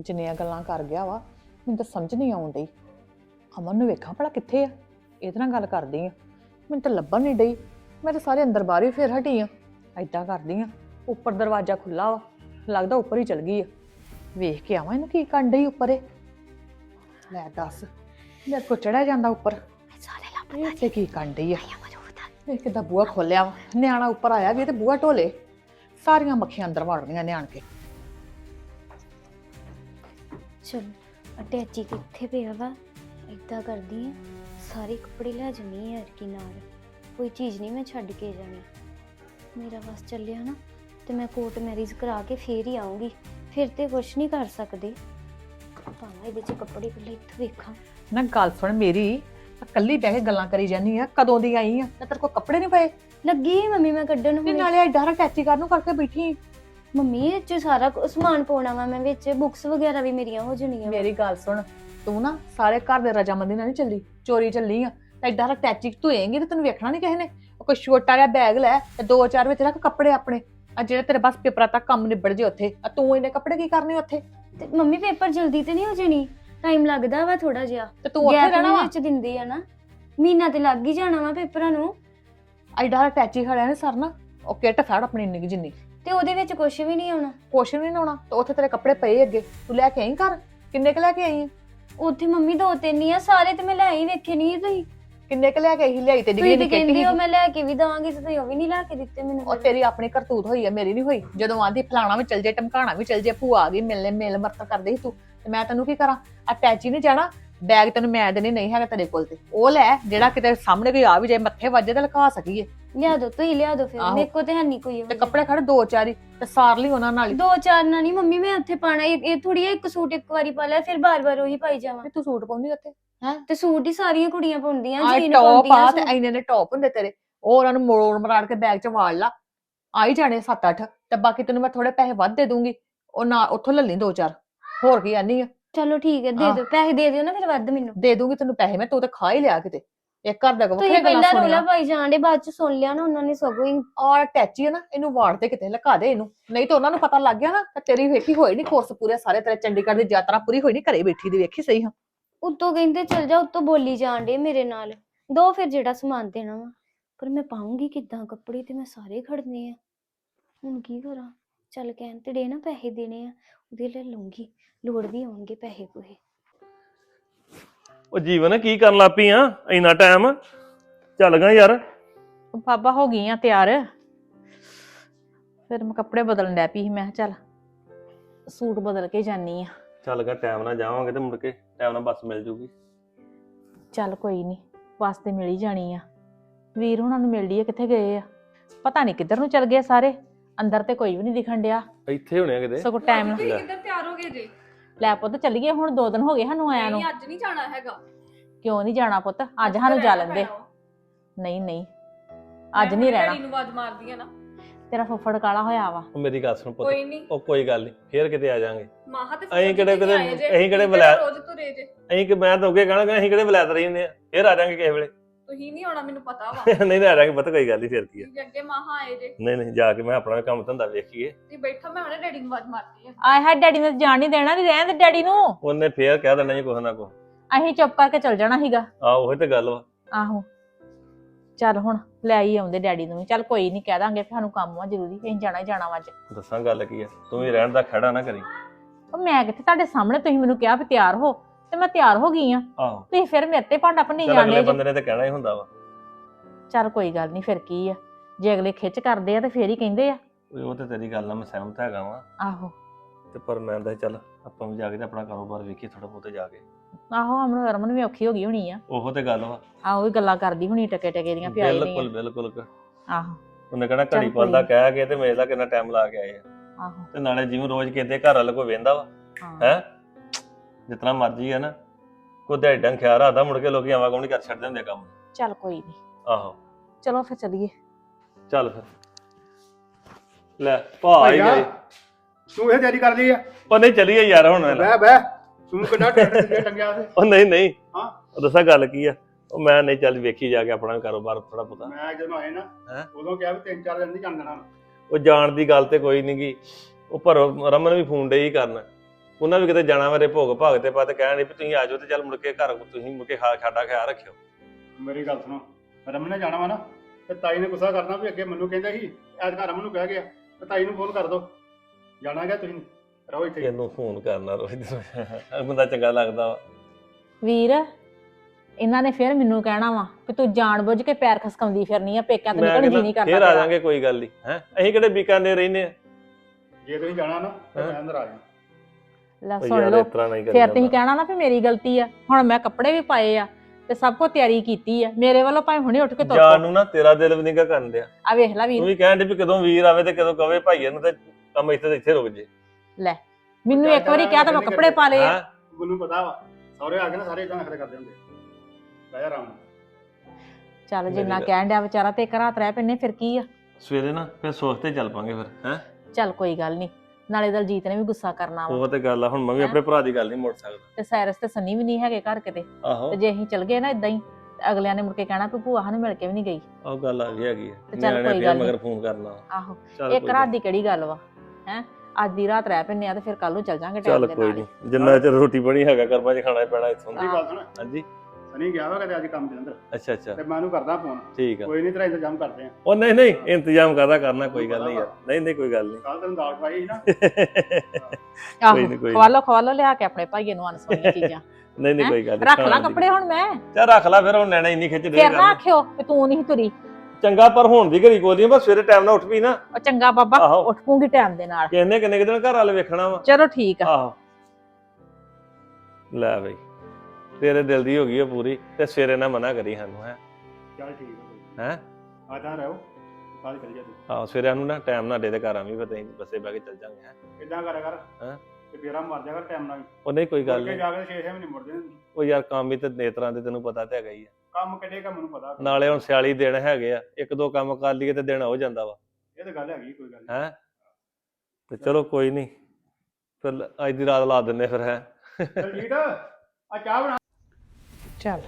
ਜਿੰਨੀਆਂ ਗੱਲਾਂ ਕਰ ਗਿਆ ਵਾ ਮੈਨੂੰ ਤਾਂ ਸਮਝ ਨਹੀਂ ਆਉਣ ਡਈ। ਅਮਨ ਨੂੰ ਵੇਖਾਂ ਭਲਾ ਕਿੱਥੇ ਆ? ਇਹਦੇ ਨਾਲ ਗੱਲ ਕਰਦੀ ਆ। ਮੈਨੂੰ ਤਾਂ ਲੱਭਣ ਨਹੀਂ ਡਈ। ਮੈਂ ਤਾਂ ਸਾਰੇ ਅੰਦਰ ਬਾਹਰ ਹੀ ਫੇਰ ਹਟੀ ਆ। ਐਦਾਂ ਕਰਦੀ ਆ। ਉੱਪਰ ਦਰਵਾਜ਼ਾ ਖੁੱਲਾ ਵਾ। ਲੱਗਦਾ ਉੱਪਰ ਹੀ ਚਲ ਗਈ ਆ। ਵੇਖ ਕੇ ਆਵਾਂ ਇਹਨੂੰ ਕੀ ਕਰਨ ਡਈ ਉੱਪਰ। ਇਹ ਲੈ ਦੱਸ ਮੇਰੇ ਕੋ ਚੜਿਆ ਜਾਂਦਾ ਉੱਪਰ। ਸਾਰੇ ਲੱਭ ਇਹ ਤੇ ਕੀ ਕਰਨ ਡਈ ਆ? ਇਹ ਕਿੱਦਾਂ ਬੂਹਾ ਖੋਲਿਆ ਵਾ? ਨਿਆਣਾ ਉੱਪਰ ਆਇਆ ਵੀ ਤੇ ਬੂਹਾ ਢੋਲੇ। ਸਾਰੀਆਂ ਮੱਖੀਆਂ ਅੰਦਰ ਵੜਨੀਆਂ ਨਿਆਣ ਕੇ। ਚਲ ਅਟੈਚੀ ਕਿੱਥੇ ਪਿਆ ਵਾ? ਏਦਾਂ ਕਰਦੀ ਆ ਸਾਰੇ ਕੱਪੜੇ ਲੈ ਜੰਨੀ ਯਾਰ ਕੀ ਨਾਲ। ਕੋਈ ਚੀਜ਼ ਨਹੀਂ ਮੈਂ ਛੱਡ ਕੇ ਜਾਣੀ। ਮੇਰਾ ਬਸ ਚੱਲਿਆ ਨਾ ਤੇ ਮੈਂ ਕੋਰਟ ਮੈਰਿਜ ਕਰਾ ਕੇ ਫੇਰ ਹੀ ਆਉਂਗੀ ਫਿਰ ਤੇ ਕੁਛ ਨਹੀਂ ਕਰ ਸਕਦੇ। ਭਾਵੇਂ ਇਹਦੇ ਚ ਕੱਪੜੇ ਪਹਿਲੇ ਇੱਥੋਂ ਵੇਖਾਂ। ਨਾ ਗੱਲ ਸੁਣ ਮੇਰੀ ਕੱਲੀ ਬਹਿ ਕੇ ਗੱਲਾਂ ਕਰੀ ਜਾਨੀ ਆ ਕਦੋਂ ਦੀ ਆਈ ਆ? ਨਾ ਤੇਰੇ ਕੋਲ ਕੱਪੜੇ ਨਹੀਂ ਪਏ। ਲੱਗੀ ਮੰਮੀ ਮੈਂ ਕੱਢਣ ਤੇ ਹੁਣੇ। ਨਾਲੇ ਐਡਾ ਰ ਟੈਚੀ ਕਰਨ ਨੂੰ ਕਰਕੇ ਬੈਠੀ ਮੰਮੀ ਇਹ ਚ ਸਾਰਾ ਕੁ- ਸਮਾਨ ਪਾਉਣਾ ਵਾ ਮੈਂ ਵਿੱਚ ਬੁੱਕਸ ਵਗੈਰਾ ਵੀ ਮੇਰੀਆਂ ਹੋ ਜਣੀਆਂ। ਮੇਰੀ ਗੱਲ ਸੁਣ ਤੂੰ ਨਾ ਸਾਰੇ ਘਰ ਦੇ ਰਜਾਮੰਦੀ ਨਾਲ ਨਹੀਂ ਚੱਲੀ ਚੋਰੀ ਚੱਲੀ ਆ ਤੇ ਐਡਾ ਰ ਟੈਚੀ ਧੋਏਂਗੀ ਤੇ ਤੈਨੂੰ ਵੇਖਣਾ ਨਹੀਂ ਕਿਸੇ ਨੇ? ਉਹ ਕੋਈ ਛੋਟਾ ਜਿਹਾ ਬੈਗ ਲੈ ਤੇ ਦੋ ਚਾਰ ਵਿੱਚ ਰੱਖ ਕੱਪੜੇ ਆਪਣੇ। ਆ ਜਿਹੜੇ ਤੇਰੇ ਬਸ ਪੇਪਰਾਂ ਤੱਕ ਕੰਮ ਨਿਬੜ ਜੇ ਉੱਥੇ ਆ ਤੂੰ ਇਹਨੇ ਕੱਪੜੇ ਕੀ ਕਰਨੇ ਉੱਥੇ? ਤੇ ਮੰਮੀ ਪੇਪਰ ਜਲਦੀ ਤੇ ਨਹੀਂ ਹੋ ਜਣੀ? ਟਾਈਮ ਲੱਗਦਾ ਵਾ ਥੋੜਾ ਜਿਹਾ। ਤੇ ਤੂੰ ਉੱਥੇ ਗੈਪ ਰਹਿਣਾ ਵਾ ਵਿੱਚ ਦਿੰਦੇ ਆ ਨਾ। ਮਹੀਨਾ ਤੇ ਲੱਗ ਹੀ ਜਾਣਾ ਵਾ ਪੇਪਰਾਂ ਨੂੰ। ਐਡਾ ਰ ਟੈਚੀ ਖੜਿਆ ਨੇ ਸਰ ਨਾ ਉਹ ਕਿੱਟ ਫੜ ਆਪਣੀ ਇੰਨੀ ਕੁ ਜਿੰਨੀ। ਤੇ ਉਹਦੇ ਵਿੱਚ ਕੁਝ ਵੀ ਨਹੀਂ ਆਉਣਾ। ਕੁਛ ਨਹੀਂ ਹੋਣਾ ਤੇ ਉੱਥੇ ਤੇਰੇ ਕੱਪੜੇ ਪਏ ਅੱਗੇ। ਤੂੰ ਲੈ ਕੇ ਆਈ ਘਰ? ਕਿੰਨੇ ਕ ਲੈ ਕੇ ਆਈ ਆ? ਉੱਥੇ ਮੰਮੀ ਦੋ ਤਿੰਨ ਹੀ ਆ ਸਾਰੇ ਤੇ ਮੈਂ ਲੈ ਹੀ ਵੇਖੇ ਨਹੀਂ ਤੁਸੀਂ। ਕਿੰਨੇ ਕ ਲੈ ਕੇ ਆਈ ਸੀ? ਲਿਆਈ ਤੇ ਡਿਗਰੀ ਤੁਸੀਂ ਤੇ ਦੀ ਕਿੱਟ ਕਹਿੰਦੇ ਹੋ ਸੀ। ਮੈਂ ਲੈ ਕੇ ਵੀ ਦਵਾਂਗੀ ਤੇ ਤੁਸੀਂ ਉਹ ਵੀ ਨਹੀਂ ਲੈ ਕੇ ਦਿੱਤੇ ਮੈਨੂੰ। ਉਹ ਤੇਰੀ ਆਪਣੀ ਕਰਤੂਤ ਹੋਈ ਆ ਮੇਰੀ ਨਹੀਂ ਹੋਈ। ਜਦੋਂ ਆਂਦੀ ਫਲਾਣਾ ਵੀ ਚੱਲ ਜੇ ਟਮਕਾਣਾ ਵੀ ਚੱਲ ਜੇ ਭੂਆ ਆ ਗਈ ਮਿਲਨੇ ਮਿਲ ਮਰਤਬ ਕਰਦੇ ਸੀ ਤੂੰ। ਤੇ ਮੈਂ ਤੈਨੂੰ ਕੀ ਕਰਾਂ? ਅਟੈਚੀ ਨਹੀਂ ਜਾਣਾ? ਬੈਗ ਤੈਨੂੰ ਮੈਂ ਦੇਣੀ ਨਹੀਂ ਹੈਗਾ ਤੇਰੇ ਕੋਲ ਤੇ। ਉਹ ਲੈ ਜਿਹੜਾ ਕਿਤੇ ਸਾਹਮਣੇ ਕੋਈ ਆ ਵੀ ਜਾਏ ਮੱਥੇ ਵੱਜੇ ਤੇ ਲੁਕਾ ਸਕੀਏ। ਲਿਆ ਦੋ ਤੁਸੀਂ ਲਿਆ ਦੋ ਫਿਰ। ਆਹੋ। ਮੇਰੇ ਕੋ ਤੇ ਹੈ ਨਹੀਂ ਕੋਈ ਤੇ ਕੱਪੜੇ ਖੜ ਦੋ ਚਾਰ ਹੀ ਤੇ ਸਾਰ ਲਈ ਉਹਨਾਂ ਨਾਲ ਹੀ। ਦੋ ਚਾਰ ਨਾ ਨਹੀਂ ਮੰਮੀ ਮੈਂ ਉੱਥੇ ਪਾਣਾ ਇਹ ਇਹ ਥੋੜੀ ਇੱਕ ਸੂਟ ਇੱਕ ਵਾਰੀ ਪਾ ਲਿਆ ਫਿਰ ਬਾਰ-ਬਾਰ ਉਹੀ ਪਾਈ ਜਾਵਾਂ। ਤੇ ਤੂੰ ਸੂਟ ਪਾਉਂਦੀ ਉੱਥੇ? ਤੇ ਸੂਟ ਹੀ ਸਾਰੀਆਂ ਕੁੜੀਆਂ ਪਾਉਂਦੀਆਂ ਆਹ ਜੀਨ ਟੌਪ ਆ ਪਾਉਂਦੀਆਂ ਤੇ ਸੂਟ। ਇੰਨੇ ਨੇ ਟੌਪ ਹੁੰਦੇ ਤੇਰੇ। ਉਹ ਉਹਨਾਂ ਨੂੰ ਮੋੜ ਮਰਾੜ ਕੇ ਬੈਗ ਚ ਵਾੜ ਲਾ। ਆਈ ਜਾਣੇ 7-8 ਤੇ ਬਾਕੀ ਤੈਨੂੰ ਮੈਂ ਥੋੜੇ ਪੈਸੇ ਵੱਧ ਦੇ ਦੂੰਗੀ। ਉਹ ਨਾ ਉੱਥੋਂ ਲੈ ਲਈ ਦੋ ਚਾਰ। ਹੋਰ ਕੀ ਆਨੀ ਆ? ਚਲੋ ਠੀਕ ਹੈ ਦੇ। ਦਿਓ ਪੈਸੇ ਦੇ ਦਿਓ ਨਾ ਫਿਰ ਵੱਧ ਮੈਨੂੰ। ਦੇ ਦੂੰਗੀ ਤੈਨੂੰ ਪੈਸੇ ਮੈਂ ਤੂੰ ਤੇ ਖਾ ਹੀ ਲਿਆ ਕਿਤੇ। ਇੱਕ ਘਰ ਦਾ ਤੁਸੀਂ ਵੱਖਰੇ ਗੱਲਾਂ ਪਹਿਲਾਂ ਰੋਲਾ ਸੁਣੀਆਂ। ਪਾਈ ਜਾਣਦੇ ਬਾਅਦ ਚ ਸੁਣ ਲਿਆ ਨਾ ਉਹਨਾਂ ਨੇ ਸਗੋਂ ਹੀ। ਔਰ ਟੈਚੀ ਹੈ ਨਾ ਇਹਨੂੰ ਵਾੜ ਦੇ ਕਿਤੇ ਲਗਾ ਦੇ ਇਹਨੂੰ। ਨਹੀਂ ਤਾਂ ਉਹਨਾਂ ਨੂੰ ਪਤਾ ਲੱਗ ਗਿਆ ਨਾ ਤਾਂ ਤੇਰੀ ਵੇਖੀ ਹੋਈ ਨਹੀਂ ਕੋਰਸ ਪੂਰੇ ਸਾਰੇ ਤੇਰੇ ਚੰਡੀਗੜ੍ਹ ਦੀ ਯਾਤਰਾ ਪੂਰੀ ਹੋਈ ਨਹੀਂ ਘਰੇ ਬੈਠੀ ਦੀ ਵੇਖੀ ਸਹੀ ਹਾਂ ਉੱਤੋਂ ਕਹਿੰਦੇ ਚਲ ਜਾ ਉੱਤੋਂ ਬੋਲੀ ਜਾਣਦੇ ਮੇਰੇ ਨਾਲ। ਦੋ ਫਿਰ ਜਿਹੜਾ ਸਮਾਨ ਦੇਣਾ ਵਾ ਪਰ ਮੈਂ ਪਾਉਂਗੀ ਕਿੱਦਾਂ ਕੱਪੜੇ ਤੇ ਮੈਂ ਸਾਰੇ ਖੜਨੇ ਆ। ਹੁਣ ਕੀ ਕਰਾਂ? ਚੱਲ ਕਹਿਣ ਤੇ ਡੇ ਨਾ ਪੈਸੇ ਦੇਣੇ ਆ। ਉਹਦੇ ਲੈ ਲਊਂਗੀ। ਲੋੜ ਵੀ ਆਉਣਗੇ ਪੈਸੇ ਕੋਈ ਉਹ ਜੀਵਨ ਕੀ ਕਰਨ ਲੱਪੀ ਆ? ਇੰਨਾ ਟਾਈਮ ਚੱਲ ਗਾ ਯਾਰ। ਬਾਬਾ ਹੋ ਗਈ ਆ ਤਿਆਰ। ਫਿਰ ਮੈਂ ਕੱਪੜੇ ਬਦਲਣ ਡੈ ਪਈ ਸੀ ਮੈਂ ਕਿਹਾ ਚੱਲ ਸੂਟ ਬਦਲ ਕੇ ਜਾਨੀ ਆ। ਚੱਲ ਗਾ ਟਾਈਮ ਨਾਲ ਜਾਵਾਂਗੇ ਤੇ ਮੁੜ ਕੇ ਟਾਈਮ ਨਾਲ ਬੱਸ ਮਿਲ ਜੂਗੀ। ਚੱਲ ਕੋਈ ਨਹੀਂ ਵਾਸਤੇ ਮਿਲ ਹੀ ਜਾਣੀ ਆ। ਵੀਰ ਹੁਣਾਂ ਨੂੰ ਮਿਲਦੀ ਆ ਕਿੱਥੇ ਗਏ ਆ? ਪਤਾ ਨਹੀਂ ਕਿੱਧਰ ਨੂੰ ਚਲ ਗਏ ਸਾਰੇ। ਅੰਦਰ ਤੇ ਕੋਈ ਵੀ ਨਹੀਂ ਦਿਖਣ ਡਿਆ। ਇੱਥੇ ਹੋਣੇ ਆ ਕਿਤੇ? ਸਗੋਂ ਟਾਈਮ ਨਾਲ। ਕਿੱਧਰ ਤਿਆਰ ਹੋ ਗਏ ਜੇ? ਲੈ ਪੁੱਤ ਚੱਲੀਏ ਹੁਣ ਦੋ ਦਿਨ ਹੋ ਗਏ ਸਾਨੂੰ ਆਇਆ ਨੂੰ। ਨਹੀਂ ਅੱਜ ਨਹੀਂ ਜਾਣਾ ਹੈਗਾ। ਕਿਉਂ ਨਹੀਂ ਜਾਣਾ ਪੁੱਤ? ਅੱਜ ਸਾਨੂੰ ਜਾ ਲੈਂਦੇ। ਨਹੀਂ ਨਹੀਂ। ਅੱਜ ਨਹੀਂ ਰਹਿਣਾ। ਨੂੰ ਆਵਾਜ਼ ਮਾਰਦੀ ਆ ਨਾ। ਤੇਰਾ ਫੁੱਫੜ ਕਾਲਾ ਹੋਇਆ ਵਾ। ਉਹ ਮੇਰੀ ਗੱਲ ਸੁਣ ਪੁੱਤ। ਕੋਈ ਨਹੀਂ। ਉਹ ਕੋਈ ਗੱਲ ਨਹੀਂ ਫੇਰ ਕਿਤੇ ਆ ਜਾਾਂਗੇ। ਮਾਹਾ ਤੇ ਅਸੀਂ ਕਿਹੜੇ- ਜੇ, ਅਸੀਂ ਕਿਹੜੇ ਬੁਲਾਇਆ- ਰੋਜ਼ ਤੁਰੇ ਜੇ? ਅਸੀਂ ਕਿ ਮੈਂ ਤਾਂ ਅੱਗੇ ਕਹਿਣਾ ਕਿ ਅਸੀਂ ਕਿਹੜੇ ਬਲੈਤ ਰਹੀ ਹੁੰਦੇ ਆ। ਫੇਰ ਆ ਜਾਾਂਗੇ ਕਿਸੇ ਵੇਲੇ। ਤੁਸੀਂ ਨਹੀਂ ਆਉਣਾ ਮੈਨੂੰ ਪਤਾ ਵਾ। ਨਹੀਂ ਤਾਂ ਆ ਜਾਾਂਗੇ ਪਤਾ ਕੋਈ ਗੱਲ ਨਹੀਂ ਫੇਰ ਕੀ ਆ। ਤੁਸੀਂ ਅੱਗੇ ਮਾਹਾ ਆਏ ਜੇ। ਨਹੀਂ ਨਹੀਂ ਜਾ ਕੇ ਮੈਂ ਆਪਣਾ ਵੀ ਕੰਮ ਧੰਦਾ ਵੇਖੀਏ। ਤੁਸੀਂ ਬੈਠਾ ਮੈਂ ਹੁਣੇ ਡੈਡੀ ਨੂੰ ਆਵਾਜ਼ ਮਾਰਦੀ ਆ। ਆਏ ਹੈ ਡੈਡੀ ਨੇ ਜਾਣ ਨਹੀਂ ਦੇਣਾ ਨਹੀਂ ਰਹਿਣ ਦੇ ਡੈਡੀ ਨੂੰ। ਉਹਨੇ ਫੇਰ ਕਹਿ ਦੇਣਾ ਜੀ ਕੁਛ ਨਾ ਕੁਛ। ਅਸੀਂ ਚੁੱਪ ਕਰਕੇ ਚੱਲ ਜਾਣਾ ਸੀਗਾ। ਆ ਉਹੀ ਤੇ ਗੱਲ ਵਾ। ਆਹੋ। ਚੱਲ ਹੁਣ ਲੈ ਹੀ ਆਉਂਦੇ ਡੈਡੀ ਨੂੰ ਵੀ। ਚੱਲ ਕੋਈ ਨਹੀਂ ਕਹਿ ਦਾਂਗੇ ਕਿ ਸਾਨੂੰ ਕੰਮ ਆ ਜ਼ਰੂਰੀ। ਅਸੀਂ ਜਾਣਾ ਹੀ ਜਾਣਾ ਵਾ ਅੱਜ। ਦੱਸਾਂ ਗੱਲ ਕੀ ਆ। ਤੂੰ ਵੀ ਰਹਿਣ ਦਾ ਖੜਾ ਨਾ ਕਰੀ। ਉਹ ਮੈਂ ਕਿੱਥੇ ਤੁਹਾਡੇ ਸਾਹਮਣੇ ਤੁਸੀਂ ਮੈਨੂੰ ਕਿਹਾ ਵੀ ਤਿਆਰ ਹੋ। ਤੇ ਮੈਂ ਤਿਆਰ ਹੋ ਗਈ ਆ। ਆਹੋ। ਤੁਸੀਂ ਫਿਰ ਮੇਰੇ ਤੇ ਭਾਂਡਾ ਭੰਨੀ ਚੱਲ ਜਾਂਦੇ ਜੀ। ਬੰਦੇ ਨੇ ਤੇ ਕਹਿਣਾ ਹੀ ਹੁੰਦਾ ਵਾ। ਚੱਲ ਕੋਈ ਗੱਲ ਨਹੀਂ ਫਿਰ ਕੀ ਆ? ਜੇ ਅਗਲੇ ਖਿੱਚ ਕਰਦੇ ਆ ਤੇ ਫੇਰ ਹੀ ਕਹਿੰਦੇ ਆ। ਓਏ ਉਹ ਤੇ ਤੇਰੀ ਗੱਲ ਨਾਲ ਮੈਂ ਸਹਿਮਤ ਹੈਗਾ ਵਾਂ। ਆਹੋ। ਤੇ ਪਰ ਮੈਂ ਤਾਂ ਚੱਲ ਆਪਾਂ ਵੀ ਜਾ ਕੇ ਤੇ ਆਪਣਾ ਕਾਰੋਬਾਰ ਵੇਖੀਏ ਥੋੜਾ ਬਹੁਤੇ ਜਾ ਕੇ। ਆਹੋ ਅਮਨ ਰਮਨ ਵੀ ਔਖੀ ਹੋ ਗਈ ਹੋਣੀ ਆ। ਉਹੋ ਤੇ ਗੱਲ ਵਾ। ਆਹੋ ਵੀ ਗੱਲਾਂ ਕਰਦੀ ਹੋਣੀ ਟਕੇ ਟਕੇ ਦੀਆਂ ਪਿਆਈ ਬਿਲਕੁਲ ਨਹੀਂ ਬਿਲਕੁਲ ਆਹੋ। ਉਹਨੇ ਕਹਣਾ ਚੱਲ ਘੜੀ ਕੋਈ ਪਲ ਦਾ। ਕਹਿ ਕੇ ਤੇ ਮੇਲੇ ਦਾ ਕਿੰਨਾ ਟਾਈਮ ਲਾ ਕੇ ਆਏ ਆ। ਆਹੋ। ਤੇ ਨਾਲੇ ਜਿਵੇਂ ਰੋਜ਼ ਕਿਤੇ ਘਰ ਵਾਲੇ ਕੋਈ ਵੇਂਦਾ ਵਾ ਹਾਂ। ਹੈ? ਜਿਤਨਾ ਮਰਜ਼ੀ ਹੈ ਨਾ। ਕੋਈ ਦਿਹਾੜੀ ਡੰਗ ਖਿਆਰ ਆਦਾ ਮੁੜ ਕੇ ਲੋਕੀ ਆਵਾਗੌਣੀ ਕਰ ਛੱਡਦੇ ਹੁੰਦੇ ਆ ਕੰਮ। ਚੱਲ ਕੋਈ ਨਹੀਂ ਆਹੋ। ਚਲੋ ਫਿਰ ਚੱਲੀਏ। ਚੱਲ ਫਿਰ। ਲੈ ਭਾਈ ਭਾਈਆ, ਗਏ ਤੂੰ ਇਹ ਤਿਆਰੀ ਕਰ ਲਈ ਆ? ਉਹ ਨਹੀਂ ਚੱਲੀਏ ਯਾਰ ਹੁਣ। ਬਹਿ ਬਹਿ। ਤੂੰ ਕਿੰਨਾ ਟੈਂਟ ਤੇ ਟੰਗਿਆ ਸੀ ਉਹ ਨਹੀਂ ਨਹੀਂ। ਹਾਂ। ਉਹ ਦੱਸਾਂ ਗੱਲ ਕੀ ਆ? ਉਹ ਮੈਂ ਨਹੀਂ ਚੱਲ ਵੇਖੀ ਜਾ ਕੇ ਆਪਣਾ ਕਾਰੋਬਾਰ ਥੋੜਾ ਪਤਾ ਮੈਂ ਜਦੋਂ ਆਏ ਨਾ ਹੈਂ? ਉਦੋਂ ਕਿਹਾ ਵੀ ਤਿੰਨ ਚਾਰ ਦਿਨ ਨਹੀਂ ਜਾਣਾ ਉਹ ਜਾਣ ਦੀ ਗੱਲ ਤੇ ਕੋਈ ਨੀ ਗੀ। ਉਹ ਪਰ ਰਮਨ ਵੀ ਫੋਨ ਡੇ ਹੀ ਕਰਨ। ਉਹਨਾਂ ਵੀ ਕਿਤੇ ਜਾਣਾ ਮੇਰੇ ਭੋਗ ਭਾਗ ਤੇ ਪਾ ਤੇ ਕਹਿਣ ਡਏ ਵੀ ਤੁਸੀਂ ਆ ਜਾਓ ਤੇ ਚੱਲ ਮੁੜ ਕੇ ਘਰ ਤੁਸੀਂ ਮੁੜ ਕੇ ਖਾ ਸਾਡਾ ਖਿਆਲ ਰੱਖਿਓ। ਮੇਰੀ ਗੱਲ ਸੁਣੋ ਰਮਨ ਨੇ ਜਾਣਾ ਵਾ ਨਾ ਤੇ ਤਾਈ ਨੇ ਗੁੱਸਾ ਕਰਨਾ ਵੀ ਅੱਗੇ ਮੈਨੂੰ ਕਹਿੰਦਾ ਸੀ ਐਤਕਾਂ ਰਮਨ ਨੂੰ ਕਹਿ ਗਿਆ ਤੇ ਤਾਈ ਨੂੰ ਫੋਨ ਕਰ ਦੋ। ਜਾਣਾ ਗਿਆ ਤੁਸੀਂ? ਰਹੋ ਇੱਥੇ। ਇਹਨੂੰ ਫੋਨ ਕਰਨਾ ਰੋਜ਼ ਬੰਦਾ ਚੰਗਾ ਲੱਗਦਾ ਵਾ। ਵੀਰ ਇਹਨਾਂ ਨੇ ਫਿਰ ਮੈਨੂੰ ਕਹਿਣਾ ਵਾ ਕਿ ਤੂੰ ਜਾਣਬੁੱਝ ਕੇ ਪੈਰ ਖਸਕਾਉਂਦੀ ਫਿਰਨੀ ਆ ਪੇਕਿਆਂ ਤੇ ਮੈਂ ਨਿਕਲਣ ਜੀ ਕਹਿੰਦਾ ਕਰਦਾ ਫੇਰ ਆ ਤੇਰਾ। ਜਾਾਂਗੇ ਕੋਈ ਗੱਲ ਨਹੀਂ ਹੈ? ਅਸੀਂ ਕਿਹੜੇ ਬੀਕਾਨੇ ਰਹਿੰਦੇ ਆ? ਜੇ ਤੁਸੀਂ ਜਾਣਾ ਨਾ ਤੇ ਹੈਂ? ਮੈਂ ਅੰਦਰ ਆ ਜਾਣਾ। ਲੈ ਉਹ ਸੁਣ ਯਾਰ ਲਓ। ਇਸ ਤਰ੍ਹਾਂ ਨਹੀਂ ਫਿਰ ਕਰੀਦਾ ਤੁਸੀਂ ਕਹਿਣਾ ਨਾ ਵੀ ਮੇਰੀ ਗਲਤੀ ਆ। ਹੁਣ ਮੈਂ ਕੱਪੜੇ ਵੀ ਪਾਏ ਆ ਤੇ ਸਭ ਕੁਝ ਤਿਆਰੀ ਕੀਤੀ ਆ। ਮੇਰੇ ਵੱਲੋਂ ਭਾਵੇਂ ਹੁਣੇ ਉੱਠ ਕੇ ਤੁਰ ਜਾਣ ਪਓ। ਨੂੰ ਨਾ ਤੇਰਾ ਦਿਲ ਵੀ ਨਹੀਂਗਾ ਕਰਨ ਡਿਆ ਆ ਵੇਖ ਲੈ ਤੂੰ ਵੀਰ ਵੀ ਕਹਿਣ ਡਈ ਵੀ ਕਦੋਂ ਵੀਰ ਆਵੇ ਤੇ ਕਦੋਂ ਕਵੇ ਭਾਈਏ ਨੂੰ ਤੇ ਕੰਮ ਇੱਥੇ ਤੇ ਇੱਥੇ ਰੁਕ ਜੇ। ਲੈ ਮੈਨੂੰ ਇੱਕ ਵਾਰੀ ਕਿਹਾ ਤਾਂ ਮੈਂ ਕੱਪੜੇ ਪਾ ਲਏ ਆ। ਹਾਂ? ਮੈਨੂੰ ਪਤਾ ਵਾ ਸਹੁਰੇ ਆ ਕੇ ਨਾ ਸਾਰੇ ਇਦਾਂ ਨਖਰੇ ਕਰਦੇ ਹੁੰਦੇ। ਬਹਿ ਜਾ ਆਰਾਮ ਨਾਲ। ਚੱਲ ਮੇਰੀ ਜਿੰਨਾ ਗੱਲ- ਕਹਿਣ ਡਿਆ ਵਿਚਾਰਾ ਤੇ ਇੱਕ ਰਾਤ ਰਹਿ ਪੈਨੇ ਫਿਰ ਕੀ ਆ? ਸਵੇਰੇ ਨਾ ਫਿਰ ਸੋਚ ਤੇ ਚੱਲ ਪਾਂਗੇ ਫਿਰ ਹੈ? ਚੱਲ ਕੋਈ ਗੱਲ ਨਹੀਂ ਨਾਲੇ ਦਲਜੀਤ ਨੇ ਵੀ ਗੁੱਸਾ ਕਰਨਾ ਵਾ। ਉਹ ਤੇ ਗੱਲ ਆ ਹੁਣ ਮੈਂ ਵੀ? ਆਪਣੇ ਭਰਾ ਦੀ ਗੱਲ ਨਹੀਂ ਮੁੜ ਸਕਦਾ। ਤੇ ਸਾਇਰਸ ਤੇ ਸਨੀ ਵੀ ਨਹੀਂ ਹੈਗੇ ਘਰ ਕਿਤੇ। ਆਹੋ। ਤੇ ਜੇ ਅਸੀਂ ਚਲ ਗਏ ਨਾ ਇਦਾਂ ਹੀ ਤੇ ਅਗਲਿਆਂ ਨੇ ਮੁੜ ਕੇ ਕਹਿਣਾ ਵੀ ਭੂਆ ਸਾਨੂੰ ਮਿਲ ਕੇ ਵੀ ਨਹੀਂ ਗਈ। ਉਹ ਗੱਲ ਆ ਵੀ ਹੈਗੀ ਆ। ਤੇ ਚੱਲ ਨਿਆਣੇ ਕੋਈ ਫਿਰ ਗੱਲ। ਮਗਰ ਫੋਨ ਕਰਨਾ। ਆਹੋ। ਚੱਲ ਇੱਕ ਕੋਈ ਰਾਤ। ਦੀ ਕਿਹੜੀ ਗੱਲ ਵਾ? ਹੈ? ਅੱਜ ਦੀ ਰਾਤ ਰਹਿ ਪੈਨੇ ਆ ਤੇ ਫਿਰ ਕੱਲ ਨੂੰ ਚੱਲ ਜਾਾਂਗੇ ਚੱਲ ਕੋਈ ਨਹੀਂ। ਜਿੰਨਾ ਚਿਰ ਰੋਟੀ ਬਣੀ ਹੈਗਾ ਕਰਮਾਂ 'ਚ ਖਾਣਾ ਹੀ ਪੈਣਾ ਇੱਥੋਂ। ਗੱਲ ਸੁਣ। ਹਾਂਜੀ। ਸਨੀ ਗਿਆ ਵਾ ਕਦੇ ਅੱਜ ਕੰਮ ਦੇ ਅੰਦਰ। ਅੱਛਾ ਅੱਛਾ। ਤੇ ਮੈਂ ਉਹਨੂੰ ਕਰਦਾ ਫੋਨ ਠੀਕ ਆ। ਕੋਈ ਨਹੀਂ ਤੇਰਾ ਇੰਤਜ਼ਾਮ ਕਰਦੇ ਆ। ਉਹ ਨਹੀਂ ਨਹੀਂ ਇੰਤਜ਼ਾਮ ਕਰਦਾ ਕਰਨਾ ਕੋਈ ਗੱਲ ਨਹੀਂ ਯਾਰ ਨਹੀਂ ਨਹੀਂ ਕੋਈ ਗੱਲ ਨਹੀਂ। ਕੱਲ ਤੈਨੂੰ ਦਾਲ ਖਵਾਈ ਸੀ ਨਾ। ਆਹੋ ਕੋਈ ਨੀ, ਕੋਈ। ਖਵਾਲੋ ਖਵਾਲੋ ਲਿਆ ਕੇ ਆਪਣੇ ਭਾਈਏ ਨੂੰ ਅਨਸੋਈਆਂ ਚੀਜ਼ਾਂ। ਨਹੀਂ ਨਹੀਂ? ਕੋਈ ਗੱਲ ਨੀ, ਰੱਖ ਲਾ ਕੱਪੜੇ ਹੁਣ ਮੈਂ। ਚੱਲ ਰੱਖ ਲੈ ਫਿਰ ਹੁਣ ਨਿਆਣਾ ਇੰਨੀ ਖਿੱਚ ਦੇ ਫਿਰ ਨਾ ਆਖਿਓ ਕਿ ਤੂੰ ਨਹੀਂ ਤੁਰੀ। ਚੰਗਾ ਪਰ ਹੁਣ ਦੀ ਘੜੀ ਕੋਲੀ ਬਸ ਸਵੇਰੇ ਟਾਈਮ ਨਾਲ ਉੱਠ ਪਈ ਨਾ। ਉਹ ਚੰਗਾ ਬਾਬਾ। ਉੱਠ ਪੂੰਗੀ ਟਾਈਮ ਦੇ ਨਾਲ। ਕਿੰਨੇ ਕਿੰਨੇ ਦਿਨ ਘਰ ਵਾਲੇ ਵੇਖਣਾ ਵਾ? ਚਲੋ ਠੀਕ ਆ। ਆਹੋ। ਲੈ ਬਈ। ਤੇਰੇ ਦਿਲ ਦੀ ਹੋ ਗਈ ਆ ਪੂਰੀ ਤੇ ਸਵੇਰੇ ਨਾ ਮਨਾ ਕਰੀ ਸਾਨੂੰ ਹੈ। ਚੱਲ ਠੀਕ ਆ ਹੈ? ਆ ਤਾਂ ਰਹੋ ਕੱਲ ਚੱਲ ਜਾ ਤੂੰ ਆਹੋ ਸਵੇਰੇ ਸਾਨੂੰ ਨਾ ਟਾਈਮ ਨਾਲ ਦੇ ਦੇ ਘਰ ਆਵੀਂ ਫਿਰ ਅਸੀਂ ਬੱਸੇ ਬਹਿ ਕੇ ਚੱਲ ਜਾਂਗੇ ਹੈਂ। ਇਦਾਂ ਕਰਿਆ ਕਰ। ਹੈਂ? ਤੇ ਫੇਰਾ ਮਰ ਜਾ ਕਰ ਟਾਈਮ ਨਾਲ ਹੀ। ਉਹ ਨਹੀਂ ਕੋਈ ਗੱਲ ਨਹੀਂ। ਜਾ ਕੇ 6 ਮਹੀਨੇ ਮੁੜਦੇ ਨੇ ਉਹ ਯਾਰ ਕੰਮ ਵੀ ਤੇ ਨੇਤਰਾਂ ਦੇ ਤੈਨੂੰ ਪਤਾ ਤੇ ਹੈਗਾ ਹੀ ਆ। ਕੰਮ ਕਿੱਡੇ ਕੰਮ ਨੂੰ ਪਤਾ? ਨਾਲੇ ਹੁਣ ਸਿਆਲੀ ਦਿਨ ਹੈਗੇ ਆ ਇੱਕ ਦੋ ਕੰਮ ਕਰ ਲਈਏ ਤੇ ਦਿਨ ਹੋ ਜਾਂਦਾ ਵਾ। ਇਹ ਤਾਂ ਗੱਲ ਹੈਗੀ ਕੋਈ ਗੱਲ ਨੀ। ਹੈ? ਤੇ ਚਲੋ ਕੋਈ ਨਹੀਂ। ਫਿਰ ਅੱਜ ਦੀ ਰਾਤ ਲਾ ਦਿੰਨੇ ਫਿਰ ਹੈ। ਦਲਜੀਤ ਆ ਚਾਹ ਬਣਾ। ਚੱਲ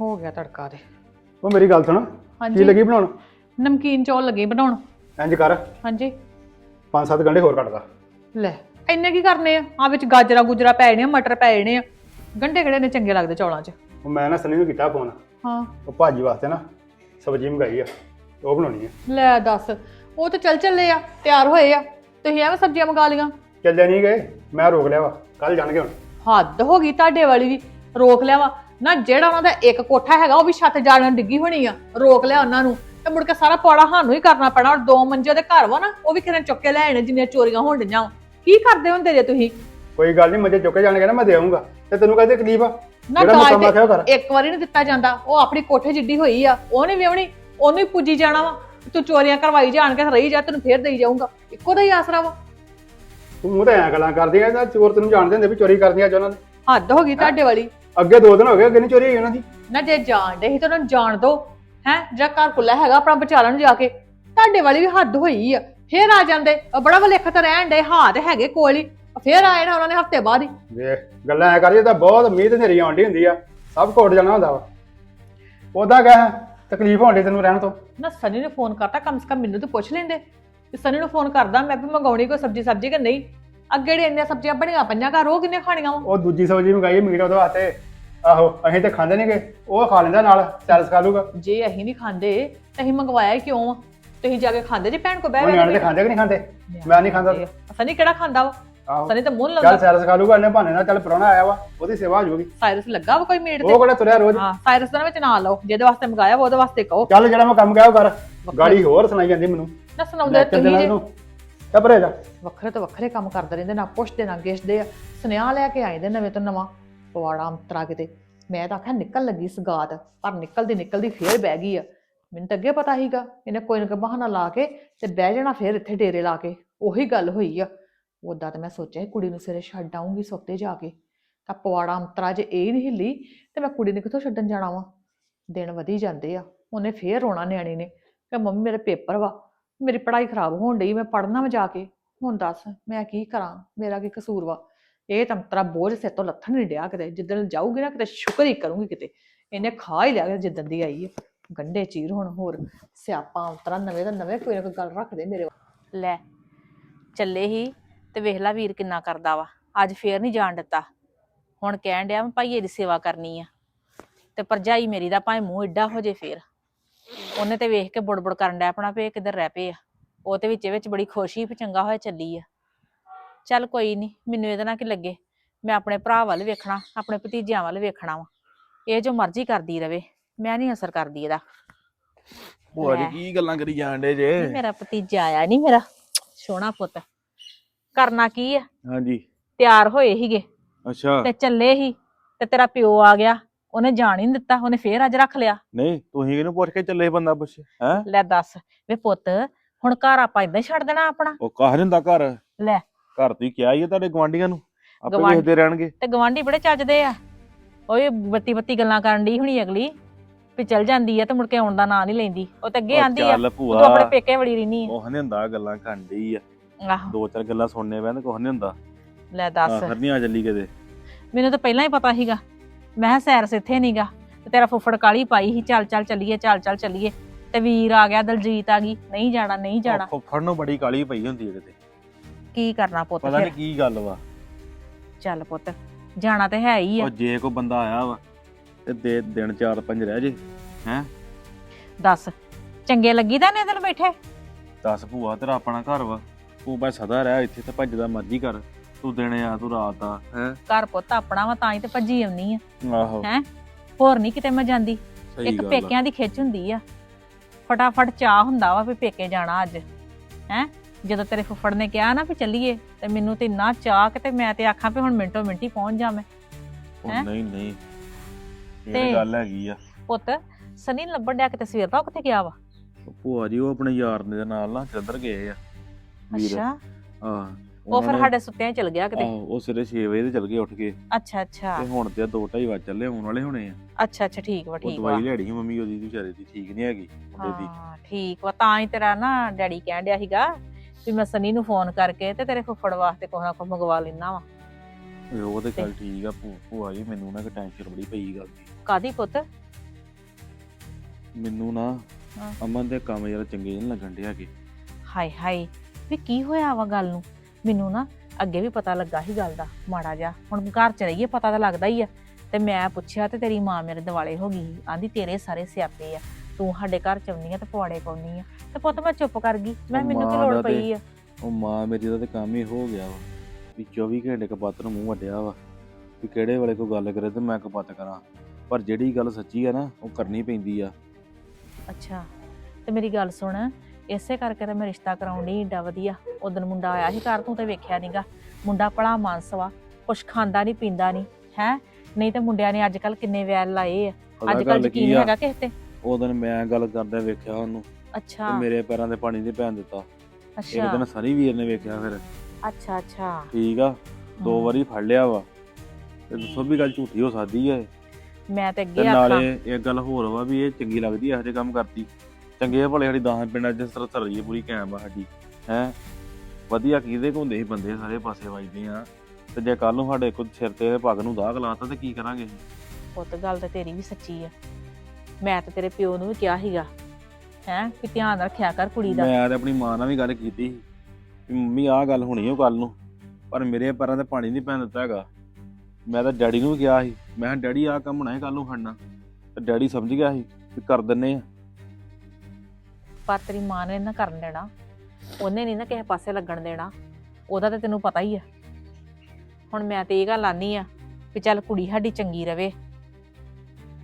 ਹੋ ਗਿਆ ਤੜਕਾ ਤੇ। ਉਹ ਮੇਰੀ ਗੱਲ ਸੁਣ ਕੀ ਹਾਂਜੀ। ਲੱਗੀ ਬਣਾਉਣ? ਨਮਕੀਨ ਚੌਲ ਲੱਗੇ ਬਣਾਉਣ। ਇੰਜ ਕਰ ਹਾਂਜੀ। ਪੰਜ ਸੱਤ ਗੰਢੇ ਹੋਰ ਕੱਟ ਦਾ। ਲੈ ਇੰਨੇ ਕੀ ਕਰਨੇ ਆ? ਆ ਵਿੱਚ ਗਾਜਰਾ ਗੁਜਰਾ ਪੈ ਜਾਣੇ ਆ ਮਟਰ ਪੈ ਜਾਣੇ ਆ। ਗੰਢੇ ਕਿਹੜੇ ਨੇ ਚੰਗੇ ਲੱਗਦੇ ਚੌਲਾਂ 'ਚ? ਉਹ ਮੈਂ ਨਾ ਸਨੀ ਨੂੰ ਕੀਤਾ ਫੋਨ। ਹਾਂ। ਉਹ ਭਾਜੀ ਵਾਸਤੇ ਨਾ ਸਬਜ਼ੀ ਮੰਗਾਈ ਆ ਉਹ ਬਣਾਉਣੀ ਆ। ਲੈ ਦੱਸ ਉਹ ਤਾਂ ਚੱਲ ਚੱਲੇ ਆ ਤਿਆਰ ਹੋਏ ਆ। ਤੁਸੀਂ ਐਵੇਂ ਸਬਜ਼ੀਆਂ ਮੰਗਾ ਲੀਆਂ ਚੱਲੇ ਨਹੀਂ ਗਏ ਮੈਂ ਰੋਕ ਲਿਆ ਵਾ ਕੱਲ ਜਾਣਗੇ ਹੁਣ। ਹੱਦ ਹੋ ਗਈ ਤੁਹਾਡੇ ਵਾਲੀ ਵੀ। ਰੋਕ ਲਿਆ ਵਾ। ਨਾ ਜਿਹੜਾ ਉਹਨਾਂ ਦਾ ਇੱਕ ਕੋਠਾ ਹੈਗਾ ਉਹ ਵੀ ਛੱਤ ਜਾਣ ਡਿੱਗੀ ਹੋਣੀ ਆ। ਰੋਕ ਲਿਆ ਉਹਨਾਂ ਨੂੰ। ਤੇ ਮੁੜ ਕੇ ਸਾਰਾ ਪੌੜਾ ਸਾਨੂੰ ਹੀ ਕਰਨਾ ਪੈਣਾ। ਔਰ ਦੋ ਮੰਜੇ ਦੇ ਘਰ ਵਾ ਨਾ ਉਹ ਵੀ ਕਿਨੇ ਚੁੱਕ ਕੇ ਲੈ ਆਣੇ ਜਿੰਨੀਆਂ ਚੋਰੀਆਂ ਹੋਣ ਡੀਆਂ ਵਾਂ। ਕੀ ਕਰਦੇ ਹੁੰਦੇ ਜੇ ਤੁਸੀਂ? ਕੋਈ ਗੱਲ ਨਹੀਂ ਮੱਝੇ ਚੁੱਕੇ ਜਾਣਗੇ ਨਾ ਮੈਂ ਦੇ ਆਉਂਗਾ ਤੇ ਤੈਨੂੰ ਕਹਦੇ ਤਕਲੀਫ ਆ? ਨਾ ਜਿਹੜਾ ਮੈਂ ਕੰਮ ਦਾਜ ਆਖਿਆ ਉਹ ਕਰ। ਤੇ ਇੱਕ ਵਾਰੀ ਨਹੀਂ ਦਿੱਤਾ ਜਾਂਦਾ। ਉਹ ਆਪਣੀ ਕੋਠੇ ਜਿੱਡੀ ਹੋਈ ਆ। ਉਹ ਨਹੀਂ ਵਿਆਹਣੀ ਉਹਨੂੰ ਹੀ ਪੁੱਜੀ ਜਾਣਾ ਵਾ। ਤੂੰ ਚੋਰੀਆਂ ਕਰਵਾਈ ਜਾਣ ਕੇ ਰਹੀ ਜਾ ਤੈਨੂੰ ਫੇਰ ਦੇਈ ਜਾਊਂਗਾ। ਇੱਕੋ ਦਾ ਹੀ ਆਸਰਾ ਵਾ। ਤੂੰ ਮੂੰਹ ਤੇ ਐਂ ਗੱਲਾਂ ਕਰਦੀ ਆ ਨਾ ਚੋਰ ਤੈਨੂੰ ਜਾਣਦੇ ਹੁੰਦੇ ਵੀ ਚੋਰੀ ਕਰਦੀਆਂ ਅੱਜ ਉਹਨਾਂ ਨੇ? ਹੱਦ ਹੋ ਗਈ ਤੁਹਾਡੇ ਵਾਲੀ। ਅੱਗੇ ਦੋ ਦਿਨ ਹੋ ਗਏ ਅੱਗੇ ਨਹੀਂ ਚੋਰੀ ਹੋਈ ਉਹਨਾਂ ਦੀ। ਨਾ ਜੇ ਜਾਣ ਦੇ ਹੀ ਤਾਂ ਉਹਨਾਂ ਨੂੰ ਜਾਣ ਦੋ ਹੈ? ਜਿਹੜਾ ਘਰ ਖੁੱਲਾ ਹੈਗਾ ਆਪਣਾ ਵਿਚਾਰਾਂ ਨੂੰ ਜਾ ਕੇ। ਤੁਹਾਡੇ ਵਾਲੀ ਵੀ ਹੱਦ ਹੋਈ ਆ। ਫੇਰ ਆ ਜਾਂਦੇ ਉਹ ਬੜਾ ਵਲੇਖ ਤਾਂ ਰਹਿਣ ਦੇ ਹਾਥ ਹੈਗੇ ਕੋਲ ਹੀ। ਫੇਰ ਆਏ ਨਾ ਉਹਨਾਂ ਨੇ ਹਫ਼ਤੇ ਬਾਅਦ ਹੀ। ਵੇਖ ਗੱਲਾਂ ਐ ਕਰਦੀ ਤਾਂ ਬਹੁਤ ਉਮੀਦ ਹਨੇਰੀ ਆਉਂਦੀ ਹੁੰਦੀ ਆ। ਸਭ ਕੋਟ ਜਾਣਾ ਹੁੰਦਾ ਵਾ। ਉਹਦਾ ਕਹਿ ਤਕਲੀਫ ਹੋਣੀ ਤੈਨੂੰ ਰਹਿਣ ਤੋਂ। ਨਾ ਸਨੀ ਨੇ ਫੋਨ ਕਰਤਾ ਕਮ ਸੇ ਕਮ ਮੈਨੂੰ ਤਾਂ ਪੁੱਛ ਲੈਂਦੇ। ਤੇ ਸਨੀ ਨੂੰ ਫੋਨ ਕਰਦਾ ਮੈਂ ਵੀ ਮੰਗਾਉਣੀ ਕੋਈ ਸਬਜੀ ਸਬਜੀ ਕਿ ਨਹੀਂ? ਅੱਗੇ ਜਿਹੜੇ ਇੰਨੀਆਂ ਸਬਜ਼ੀਆਂ ਬਣੀਆਂ ਪਈਆਂ ਘਰ ਉਹ ਕਿੰਨੇ ਖਾਣੀਆਂ ਵਾ? ਉਹ ਦੂਜੀ ਸਬਜ਼ੀ ਮੰਗਾਈ ਮੀਟ ਉਹਦੇ ਵਾਸਤੇ। ਆਹੋ ਅਸੀਂ ਤੇ ਖਾਂਦੇ ਨਹੀਂਗੇ ਉਹ ਖਾ ਲੈਂਦਾ ਨਾਲ ਸੈਲਸ ਖਾ ਲੂਗਾ। ਜੇ ਅਸੀਂ ਨਹੀਂ ਖਾਂਦੇ ਤਾਂ ਅਸੀਂ ਮੰਗਵਾਇਆ ਕਿਉਂ ਆ? ਤੁਸੀਂ ਜਾ ਕੇ ਖਾਂਦੇ ਜੇ ਭੈਣ ਕੋ ਬਹਿ ਉਹ ਬਹਿ ਨਿਆਣੇ ਤੇ ਖਾਂਦੇ ਕਿ ਨਹੀਂ ਖਾਂਦੇ? ਮੈਂ ਨਹੀਂ ਖਾਂਦਾ। ਸਨੀ ਕਿਹੜਾ ਖਾਂਦਾ ਵਾ। ਆਹੋ। ਸਨੀ ਤਾਂ ਮੂੰਹ ਚੱਲ ਲਾਉਂਦਾ। ਸੈਲਸ ਖਾ ਲੂਗਾ ਇਹਨੇ ਬਹਾਨੇ ਨਾਲ ਚੱਲ ਪ੍ਰਾਹੁਣਾ ਆਇਆ ਵਾ ਉਹਦੀ ਸੇਵਾ ਹੋ ਜਾਊਗੀ ਸਾਇਰਸ ਲੱਗਾ ਵਾ ਕੋਈ ਮੀਟ ਤੇ? ਉਹ ਕਿਹੜਾ ਤੁਰਿਆ ਰੋਜ਼? ਹਾਂ ਸਾਇਰਸ ਦਾ ਨਾ ਵਿੱਚ ਨਾਂ ਲਓ ਜਿਹਦੇ ਵਾਸਤੇ ਮੰਗਾਇਆ ਵਾ ਉਹਦੇ ਵਾਸਤੇ ਕਹੋ। ਚੱਲ ਜਿਹੜਾ ਮੈਂ ਕੰਮ ਗਿਆ ਉਹ ਕਰ। ਗਾੜੀ ਹੋਰ ਸੁਣਾਈ ਜਾਂਦੀ ਮੈਨੂੰ। ਨਾ ਸੁਣਾਉਂਦੇ ਤੁਸੀਂ ਜੇ। ਚੱਪ ਰਹਿ ਜਾ ਵੱਖਰੇ ਤੋਂ ਵੱਖਰੇ ਕੰਮ ਕਰਦੇ ਰਹਿੰਦੇ ਨਾ ਪੁੱਛਦੇ, ਨਾ ਗਿਸ਼ਦੇ ਆ। ਸੁਨੇਹਾ ਲੈ ਕੇ ਆਏ ਦੇ ਨਵੇਂ ਤੋਂ ਨਵਾਂ, ਪਵਾੜਾ ਅੰਤਰਾ ਕਿਤੇ। ਮੈਂ ਤਾਂ ਆਖਿਆ ਨਿਕਲ ਲੱਗੀ ਸਗਾਤ ਪਰ ਨਿਕਲਦੀ ਨਿਕਲਦੀ ਫੇਰ ਬਹਿ ਗਈ ਆ। ਮੈਨੂੰ ਤਾਂ ਅੱਗੇ ਪਤਾ ਸੀਗਾ, ਇਹਨੇ ਕੋਈ ਨਾ ਕੋਈ ਬਹਾਨਾ ਲਾ ਕੇ ਤੇ ਬਹਿ ਜਾਣਾ ਫੇਰ ਇੱਥੇ ਡੇਰੇ ਲਾ ਕੇ। ਉਹੀ ਗੱਲ ਹੋਈ ਆ। ਉਦਾਂ ਤਾਂ ਮੈਂ ਸੋਚਿਆ ਸੀ ਕੁੜੀ ਨੂੰ ਸਿਰੇ ਛੱਡ ਆਉਂਗੀ ਸੁੱਤੇ ਜਾ ਕੇ। ਤਾਂ ਪਵਾੜਾ ਅੰਤਰਾ ਜੇ ਇਹ ਨਹੀਂ ਹਿੱਲੀ, ਤੇ ਮੈਂ ਕੁੜੀ ਨੂੰ ਕਿੱਥੋਂ ਛੱਡਣ ਜਾਣਾ ਵਾ? ਦਿਨ ਵਧੀ ਜਾਂਦੇ ਆ। ਉਹਨੇ ਫੇਰ ਰੋਣਾ ਨਿਆਣੀ ਨੇ। ਕਿ ਮੰਮੀ, ਮੇਰੇ ਪੇਪਰ ਵਾ। ਮੇਰੀ ਪੜ੍ਹਾਈ ਖਰਾਬ ਹੋਣ ਡਈ, ਮੈਂ ਪੜ੍ਹਨਾ ਵਾ ਜਾ ਕੇ। ਹੁਣ ਦੱਸ, ਮੈਂ ਕੀ ਕਰਾਂ? ਮੇਰਾ ਕੀ ਕਸੂਰ ਵਾ? ਇਹ ਤਾਂ ਬੋਝ ਸਿਰ ਤੋਂ ਲੱਥਣ ਨਹੀਂ ਡਿਆ ਕਿਤੇ। ਜਿੱਦਣ ਜਾਊਗੀ ਨਾ ਕਿਤੇ ਸ਼ੁਕਰ ਹੀ ਕਰੂੰਗੀ ਕਿਤੇ। ਇਹਨੇ ਖਾ ਹੀ ਲਿਆ ਜਿੱਦਣ ਦੀ ਆਈ ਹੈ ਗੰਡੇ ਚੀਰ ਹੁਣ, ਹੋਰ ਸਿਆਪਾ ਉਤਰਾ ਨਵੇਂ ਦਾ ਨਵੇਂ, ਕੋਈ ਨਾ ਕੋਈ ਗੱਲ ਰੱਖਦੇ ਮੇਰੇ ਲੈ, ਚੱਲੇ ਹੀ ਤੇ ਵੇਖ ਲੈ ਵੀਰ ਕਿੰਨਾ ਕਰਦਾ ਵਾ। ਅੱਜ ਫੇਰ ਨਹੀਂ ਜਾਣ ਦਿੱਤਾ। ਹੁਣ ਕਹਿਣ ਡਿਆ ਮੈਂ ਭਾਈਏ ਦੀ ਸੇਵਾ ਕਰਨੀ ਆ। ਤੇ ਪਰਜਾਈ ਮੇਰੀ ਦਾ ਭਾਵੇਂ ਮੂੰਹ ਏਡਾ ਹੋ ਜੇ ਫੇਰ। ਉਹਨੇ ਤੇ ਵੇਖ ਕੇ ਬੁੜਬੁੜ ਕਰਨ ਡਿਆ ਆਪਣਾ ਪੇ ਕਿੱਧਰ ਰਹਿ ਪਏ ਆ। ਉਹ ਤੇ ਵਿੱਚ ਵਿੱਚ ਬੜੀ ਖੁਸ਼ੀ ਵੀ ਚੰਗਾ ਹੋਇਆ ਚੱਲੀ ਆ। ਚੱਲ ਕੋਈ ਨਹੀਂ ਮੈਨੂੰ ਇਹਦੇ ਨਾਲ ਕੀ ਲੱਗੇ? ਮੈਂ ਆਪਣੇ ਭਰਾ ਵੱਲ ਵੇਖਣਾ ਆਪਣੇ ਭਤੀਜਿਆਂ ਵੱਲ ਵੇਖਣਾ ਵਾ। ਇਹ ਜੋ ਮਰਜ਼ੀ ਕਰਦੀ ਰਵੇ ਮੈਂ ਨਹੀਂ ਅਸਰ ਕਰਦੀ ਇਹਦਾ। ਭੂਆ ਜੀ ਲੈ। ਕੀ ਗੱਲਾਂ ਕਰੀ ਜਾਂਦੇ ਜੇ? ਨਹੀਂ ਮੇਰਾ ਭਤੀਜਾ ਆਇਆ ਨਹੀਂ ਮੇਰਾ। ਸੋਹਣਾ ਪੁੱਤ। ਕਰਨਾ ਕੀ ਆ? ਹਾਂਜੀ। ਤਿਆਰ ਹੋਏ ਹੀਗੇ ਅੱਛਾ। ਤੇ ਚੱਲੇ ਹੀ ਤੇ ਤੇਰਾ ਪਿਓ ਆ ਗਿਆ। ਉਹਨੇ ਜਾਣ ਹੀ ਨਹੀਂ ਦਿੱਤਾ ਉਹਨੇ ਫੇਰ ਅੱਜ ਰੱਖ ਲਿਆ। ਨਹੀਂ ਤੁਸੀਂ ਕਿਹਨੂੰ ਪੁੱਛ ਕੇ ਚੱਲੇ ਬੰਦਾ ਪੁੱਛ ਹੈ? ਲੈ ਦੱਸ ਵੇ ਪੁੱਤ ਹੁਣ ਘਰ ਆਪਾਂ ਇਦਾਂ ਹੀ ਛੱਡ ਦੇਣਾ ਆਪਣਾ। ਉਹ ਕਾਹ ਹੁੰਦਾ ਘਰ? ਲੈ। ਘਰ ਤੁਸੀਂ ਕਿਹਾ ਹੀ ਆ ਤੁਹਾਡੇ ਗਵਾਂਢੀਆਂ ਨੂੰ ਆਪੇ ਵੇਖਦੇ ਰਹਿਣਗੇ। ਤੇ ਗਵਾਂਢੀ ਬੜੇ ਚੱਜਦੇ ਆ। ਓਏ ਬੱਤੀ ਬੱਤੀ ਗੱਲਾਂ ਕਰਨ ਦੀ ਹੁਣੀ ਅਗਲੀ ਵੀ ਚੱਲ ਜਾਂਦੀ ਆ ਤੇ ਮੁੜ ਕੇ ਆਉਣ ਦਾ ਨਾਂ ਨਹੀਂ ਲੈਂਦੀ। ਉਹ ਤੇ ਅੱਗੇ ਉਹ ਆਂਦੀ ਆ ਚੱਲ ਤੂੰ ਆਪਣੇ ਭੂਆ ਪੇਕੇ ਵੜੀ ਰਹਿਨੀ ਉਹ ਨਹੀਂ ਹੁੰਦਾ ਗੱਲਾਂ ਕਰਦੀ ਆ ਆ। ਆਹੋ। ਦੋ ਚਾਰ ਗੱਲਾਂ ਸੁਣਨੇ ਪੈਣ ਨਹੀਂ ਹੁੰਦਾ। ਲੈ ਦੱਸ। ਆਖਰ ਨਹੀਂ ਆ ਚੱਲੀ ਕਦੇ ਮੈਨੂੰ ਤਾਂ ਪਹਿਲਾਂ ਹੀ ਪਤਾ ਸੀਗਾ ਮੈਂ ਕਿਹਾ ਸੈਰ ਸਿੱਥੇ ਨਹੀਂਗਾ ਤੇ ਤੇਰਾ ਫੁੱਫੜ ਕਾਲੀ ਪਾਈ ਸੀ ਚੱਲ ਚੱਲ ਚੱਲੀਏ ਚੱਲ ਚੱਲ ਚੱਲੀਏ। ਤੇ ਵੀਰ ਆ ਗਿਆ ਦਲਜੀਤ ਆ ਗਈ ਨਹੀਂ ਜਾਣਾ ਨਹੀਂ ਜਾਣਾ। ਫੁੱਫੜ ਨੂੰ ਬੜੀ ਕਾਲੀ ਪਈ ਹੁੰਦੀ ਹੈ ਕਿਤੇ। ਕੀ ਕਰਨਾ ਪੁੱਤ ਪਤਾ ਫਿਰ? ਨਹੀਂ ਕੀ ਗੱਲ ਵਾ। ਚੱਲ ਪੁੱਤ ਜਾਣਾ ਤੇ ਹੈ ਹੀ ਆ। ਉਹ ਜੇ ਕੋ ਬੰਦਾ ਆਇਆ ਵਾ ਤੇ ਦੇ ਦਿਨ ਚਾਰ ਪੰਜ ਰਹਿ ਜੇ ਹੈ? ਦੱਸ ਚੰਗੇ ਲੱਗੀ ਤਾਂ ਨੇ ਦਿਲ ਬੈਠੇ? ਦੱਸ ਭੂਆ ਤੇਰਾ ਆਪਣਾ ਘਰ ਵਾ ਤੂੰ ਬਸ ਸਦਾ ਰਹਿ ਇੱਥੇ ਤੇ ਭੱਜਦਾ ਮਰਜ਼ੀ ਕਰ। ਤੂੰ ਦਿਨੇ ਆ ਤੂੰ ਰਾਤ ਆ। ਹੈ? ਘਰ ਪੁੱਤ ਆਪਣਾ ਵਾ ਤਾਂ ਹੀ ਤੇ ਭੱਜੀ ਆਉਣੀ ਆ। ਆਹੋ। ਹੈਂ? ਹੋਰ ਨਹੀਂ ਕਿਤੇ ਮੈਂ ਜਾਂਦੀ। ਸਹੀ ਇੱਕ ਗੱਲ ਆ। ਪੇਕਿਆਂ ਦੀ ਖਿੱਚ ਹੁੰਦੀ ਆ। ਫਟਾਫਟ ਚਾਹ ਹੁੰਦਾ ਵਾ ਵੀ ਪੇਕੇ ਜਾਣਾ ਅੱਜ। ਹੈ? ਜਦੋਂ ਤੇਰੇ ਫੁੱਫੜ ਨੇ ਕਿਹਾ ਨਾ ਵੀ ਚੱਲੀਏ ਤੇ ਮੈਨੂੰ ਤੇ ਇੰਨਾ ਚਾਹ ਕਿ ਤੇ ਮੈਂ ਤੇ ਆਖਾਂ ਵੀ ਹੁਣ ਮਿੰਟੋ ਮਿੰਟੀ ਪਹੁੰਚ ਜਾਵੇਂ ਉਹ ਹੈਂ? ਨਹੀਂ ਨਹੀਂ। ਇਹ ਤੇ- ਤਾਂ ਗੱਲ ਹੈਗੀ ਆ। ਪੁੱਤ ਸਨੀ ਨੂੰ ਲੱਭਣ ਡਿਆ ਕਿਤੇ ਸਵੇਰ ਦਾ ਉਹ ਕਿੱਥੇ ਗਿਆ ਵਾ? ਉਹ ਭੂਆ ਜੀ ਉਹ ਆਪਣੇ ਯਾਰ ਦੇ ਨਾਲ ਨਾ ਚੱਦਰ ਗਏ ਆ। ਵੀਰ। ਅੱਛਾ। ਹਾਂ। ਉਹ ਫਿਰ ਸਾਡੇ ਸੁੱਤਿਆਂ ਚਲ ਗਿਆ ਕਿਤੇ। ਉਹ ਸਵੇਰੇ 6 ਵਜੇ ਤੇ ਚੱਲ ਗਏ ਉੱਠ ਕੇ। ਅੱਛਾ ਅੱਛਾ। ਤੇ ਹੁਣ ਤੇ 2:30 ਵਜੇ ਚੱਲੇ ਆਉਣ ਵਾਲੇ ਹੋਣੇ ਆ। ਅੱਛਾ ਅੱਛਾ ਠੀਕ ਵਾ ਠੀਕ ਵਾ। ਦਵਾਈ ਲੈਣੀ ਸੀ ਮੰਮੀ ਉਹਦੀ ਵਿਚਾਰੇ ਦੀ ਠੀਕ ਨਹੀਂ ਹੈਗੀ ਉਹਦੇ ਦੀ। ਹਾਂ ਠੀਕ ਵਾ ਤਾਂ ਹੀ ਤੇਰਾ ਨਾ ਡੈਡੀ ਕਹਿਣ ਡਿਆ ਸੀਗਾ ਵੀ ਮੈਂ ਸਨੀ ਨੂੰ ਫੋਨ ਕਰਕੇ ਤੇ ਤੇਰੇ ਫੁੱਫੜ ਵਾਸਤੇ ਕੁਛ ਨਾ ਕੁਛ ਮੰਗਵਾ ਲੈਣਾ ਵਾ। ਉਹ ਤੇ ਗੱਲ ਠੀਕ ਆ ਭੂਆ ਜੀ ਮੈਨੂੰ ਨਾ ਕਿ ਟੈਨਸ਼ਨ ਬੜੀ ਪਈ ਗੱਲ ਦੀ। ਕਾਦੀ ਪੁੱਤ? ਮੈਨੂੰ ਨਾ। ਅਮਨ ਦੇ ਕੰਮ ਯਾਰ ਚੰਗੇ ਨਹੀਂ ਲੱਗਣ ਡਿਆ ਕਿ ਹਾਏ ਹਾਏ ਵੀ ਕੀ ਹੋਇਆ ਵਾ ਗੱਲ ਨੂੰ? ਮੈਨੂੰ ਨਾ ਅੱਗੇ ਵੀ ਪਤਾ ਲੱਗਾ ਸੀ ਗੱਲ ਦਾ ਮਾੜਾ ਜਿਹਾ। ਹੁਣ ਘਰ ਚ ਰਹੀਏ ਪਤਾ ਤਾਂ ਲੱਗਦਾ ਹੀ ਆ। ਤੇ ਮੈਂ ਪੁੱਛਿਆ ਤੇ ਤੇਰੀ ਮਾਂ ਮੇਰੇ ਦਿਵਾਲੇ ਹੋ ਗਈ ਆਂਦੀ ਤੇਰੇ ਸਾਰੇ ਸਿਆਪੇ ਆ। ਤੂੰ ਸਾਡੇ ਘਰ ਚ ਆਉਣੀ ਆ ਤੇ ਪਵਾੜੇ ਪਾਉਣੀ ਆ। ਤੇ ਪੁੱਤ ਮੈਂ ਚੁੱਪ ਕਰ ਗਈ। ਮੈਂ ਮੈਨੂੰ ਕੀ ਲੋੜ ਪਈ ਆ? ਉਹ ਮਾਂ ਮੇਰੀ ਦਾ ਤੇ ਕੰਮ ਹੀ ਹੋ ਗਿਆ ਵਾ। ਵੀ 24 ਘੰਟੇ ਕਪੱਤ ਨੂੰ ਮੂੰਹ ਵੱਡਿਆ ਵਾ। ਵੀ ਕਿਹੜੇ ਵੇਲੇ ਕੋਈ ਗੱਲ ਕਰੇ ਤੇ ਮੈਂ ਕਪੱਤ ਕਰਾਂ। ਪਰ ਜਿਹੜੀ ਗੱਲ ਸੱਚੀ ਆ ਨਾ ਉਹ ਕਰਨੀ ਪੈਂਦੀ ਆ। ਅੱਛਾ। ਤੇ ਮੇਰੀ ਗੱਲ ਸੁਣ। ਇਸੇ ਕਰਕੇ ਤਾਂ ਮੈਂ ਰਿਸ਼ਤਾ ਕਰਾਉਣ ਏਡਾ ਵਧੀਆ। ਉਦੋਂ ਮੁੰਡਾ ਆਇਆ ਸੀ ਘਰ ਤੂੰ ਤੇ ਵੇਖਿਆ ਨੀਗਾ ਮੁੰਡਾ ਭਲਾ ਮਾਨਸ ਵਾ ਕੁਛ ਖਾਂਦਾ ਨਹੀਂ ਪੀਂਦਾ ਨਹੀਂ ਹੈ? ਨਹੀਂ ਤੇ ਮੁੰਡਿਆਂ ਨੇ ਅੱਜ ਕੱਲ ਕਿੰਨੇ ਵੈਲ ਲਾਏ ਆ। ਪਤਾ ਅੱਜ ਕੱਲ ਗੱਲ ਯਕੀਨ ਕੀ ਆ? ਹੈਗਾ ਕਿਸੇ ਤੇ? ਉਹ ਦਿਨ ਮੈਂ ਗੱਲ ਕਰਦਾ ਵੇਖਿਆ ਉਹਨੂੰ। ਤੇ ਅੱਛਾ ਮੇਰੇ ਪੈਰਾਂ ਦੇ ਪਾਣੀ ਦੇ ਪੈਣ ਦਿੱਤਾ। ਇੱਕ ਅੱਛਾ ਦਿਨ ਸਨੀ ਵੀਰ ਨੇ ਵੇਖਿਆ ਫਿਰ। ਅੱਛਾ ਅੱਛਾ। ਠੀਕ ਆ? ਦੋ ਹਮ। ਵਾਰੀ ਫੜ ਲਿਆ ਵਾ। ਤੇ ਦੱਸੋ ਵੀ ਗੱਲ ਝੂਠੀ ਹੋ ਸਕਦੀ ਹੈ ਮੈਂ ਤੇ ਤੇ ਅੱਗੇ ਆਖਾਂ। ਨਾਲੇ ਇੱਕ ਗੱਲ ਹੋਰ ਵਾ ਵੀ ਇਹ ਚੰਗੀ ਲੱਗਦੀ ਇਹੋ ਜਿਹੇ ਕੰਮ ਕਰਦੀ ਚੰਗੇ ਭਲੇ ਸਾਡੀ ਦਸਾਂ ਪਿੰਡਾਂ 'ਚ ਸਰ ਸਰਜੀ ਪੂਰੀ ਕਾਇਮ ਆ ਸਾਡੀ ਹੈ? ਵਧੀਆ ਕਿਹਦੇ ਕੋ ਹੁੰਦੇ ਸੀ ਬੰਦੇ ਸਾਰੇ ਪਾਸੇ ਵੱਜਦੇ ਆ। ਤੇ ਜੇ ਕੱਲ ਨੂੰ ਸਾਡੇ ਕੋਲ ਸਿਰ ਤੇ ਪੱਗ ਨੂੰ ਦਾਗ ਲਾਤਾ ਤੇ ਕੀ ਕਰਾਂਗੇ? ਪੁੱਤ ਗੱਲ ਤਾਂ ਤੇਰੀ ਵੀ ਸੱਚੀ ਆ। ਮੈਂ ਤੇ ਤੇਰੇ ਪਿਓ ਨੂੰ ਵੀ ਕਿਹਾ ਸੀਗਾ ਹੈ? ਕਿ ਧਿਆਨ ਰੱਖਿਆ ਕਰ ਕੁੜੀ ਦਾ। ਮੈਂ ਤੇ ਆਪਣੀ ਮਾਂ ਨਾਲ ਵੀ ਗੱਲ ਕੀਤੀ ਸੀ ਵੀ ਮੰਮੀ ਆਹ ਗੱਲ ਹੋਣੀ ਓ ਕੱਲ ਨੂੰ ਪਰ ਮੇਰੇ ਪੈਰਾਂ ਤੇ ਪਾਣੀ ਨਹੀਂ ਪੈਣ ਦਿੱਤਾ ਹੈਗਾ। ਮੈਂ ਤਾਂ ਡੈਡੀ ਨੂੰ ਵੀ ਕਿਹਾ ਸੀ ਮੈਂ ਕਿਹਾ ਡੈਡੀ ਆਹ ਕੰਮ ਹੈ ਕੱਲ ਨੂੰ ਖੜਨਾ ਤੇ ਡੈਡੀ ਸਮਝ ਗਿਆ ਸੀ ਵੀ ਕਰ ਦਿੰਨੇ ਆ। ਪਰ ਤੇਰੀ ਮਾਂ ਨੇ ਨਾ ਕਰਨ ਦੇਣਾ। ਉਹਨੇ ਨਹੀਂ ਨਾ ਕਿਸੇ ਪਾਸੇ ਲੱਗਣ ਦੇਣਾ। ਉਹਦਾ ਤਾਂ ਤੈਨੂੰ ਪਤਾ ਹੀ ਆ। ਹੁਣ ਮੈਂ ਤੇ ਇਹ ਗੱਲ ਆਨੀ ਆ ਵੀ ਚੱਲ ਕੁੜੀ ਸਾਡੀ ਚੰਗੀ ਰਵੇ।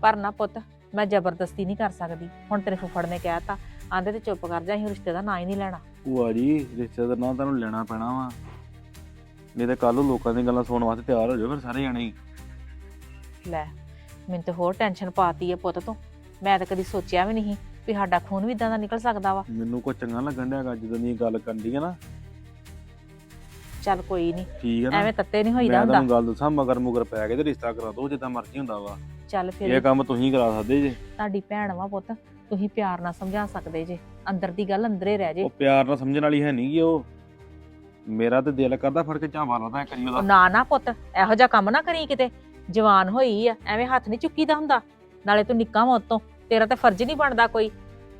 ਪਰ ਨਾ ਪੁੱਤ ਮੈਂ ਜ਼ਬਰਦਸਤੀ ਨਹੀਂ ਕਰ ਸਕਦੀ। ਹੁਣ ਤੇਰੇ ਫੁੱਫੜ ਨੇ ਕਹਿਤਾ ਆਂਦੇ ਤੇ ਚੁੱਪ ਕਰ ਜਾ ਅਸੀਂ ਰਿਸ਼ਤੇ ਦਾ ਨਾਂ ਹੀ ਨਹੀਂ ਲੈਣਾ। ਭੂਆ ਜੀ ਰਿਸ਼ਤੇ ਦਾ ਨਾਂ ਤੁਹਾਨੂੰ ਲੈਣਾ ਪੈਣਾ ਵਾ। ਨਹੀਂ ਤੇ ਕੱਲ ਨੂੰ ਲੋਕਾਂ ਦੀਆਂ ਗੱਲਾਂ ਸੁਣਨ ਵਾਸਤੇ ਤਿਆਰ ਹੋ ਜਾਓ ਫਿਰ ਸਾਰੇ ਜਾਣੇ ਹੀ। ਲੈ ਮੈਨੂੰ ਤੇ ਹੋਰ ਟੈਨਸ਼ਨ ਪਾਤੀ ਆ ਪੁੱਤ ਤੋਂ। ਮੈਂ ਤਾਂ ਕਦੀ ਸੋਚਿਆ ਵੀ ਨਹੀਂ ਵੀ ਸਾਡਾ ਖੂਨ ਵੀ ਇਦਾਂ ਦਾ ਨਿਕਲ ਸਕਦਾ ਵਾ। ਮੈਨੂੰ ਕੋਈ ਚੰਗਾ ਲੱਗਣ ਡਿਆ ਗਾ ਜਦੋਂ ਦੀ ਇਹ ਗੱਲ ਕਰਦੀ ਹੈ ਨਾ। ਚੱਲ ਕੋਈ ਨਹੀਂ ਠੀਕ ਹੈ ਨਾ। ਐਵੇਂ ਤੱਤੇ ਨਹੀਂ ਮੈਂ ਹੋਈਦਾ ਹੁੰਦਾ। ਤੁਹਾਨੂੰ ਗੱਲ ਦੱਸਾਂ ਮਗਰ ਮੁਗਰ ਪੈ ਕੇ ਤੇ ਰਿਸ਼ਤਾ ਕਰਾ ਦੋ ਜਿੱਦਾਂ ਮਰਜ਼ੀ ਹੁੰਦਾ ਵਾ। ਚੱਲ ਫਿਰ ਇਹ ਕੰਮ ਤੁਸੀਂ ਕਰਾ ਸਕਦੇ ਜੇ। ਤੁਹਾਡੀ ਭੈਣ ਵਾ ਪੁੱਤ ਤੁਸੀਂ ਪਿਆਰ ਨਾਲ ਸਮਝਾ ਸਕਦੇ ਜੇ। ਅੰਦਰ ਦੀ ਗੱਲ ਅੰਦਰੇ ਰਹਿ ਜੇ। ਉਹ ਪਿਆਰ ਨਾਲ ਸਮਝਣ ਵਾਲੀ ਹੈ ਨਹੀਂ ਗੀ ਉਹ। ਮੇਰਾ ਤੇ ਦਿਲ ਕਰਦਾ ਫੜ ਕੇ ਝਾਂਵਾ ਲਾਦਾ ਕਰੀ ਉਹ ਉਹਦਾ। ਨਾ ਨਾ ਪੁੱਤ ਇਹੋ ਜਿਹਾ ਕੰਮ ਨਾ ਕਰੀ ਕਿਤੇ। ਜਵਾਨ ਹੋਈ ਆ ਐਵੇਂ ਹੱਥ ਨਹੀਂ ਚੁੱਕੀਦਾ ਹੁੰਦਾ। ਨਾਲੇ ਤੂੰ ਨਿੱਕਾ ਮੋਤ ਤੋਂ ਤੇਰਾ ਤਾਂ ਫਰਜ਼ ਨਹੀਂ ਬਣਦਾ ਕੋਈ।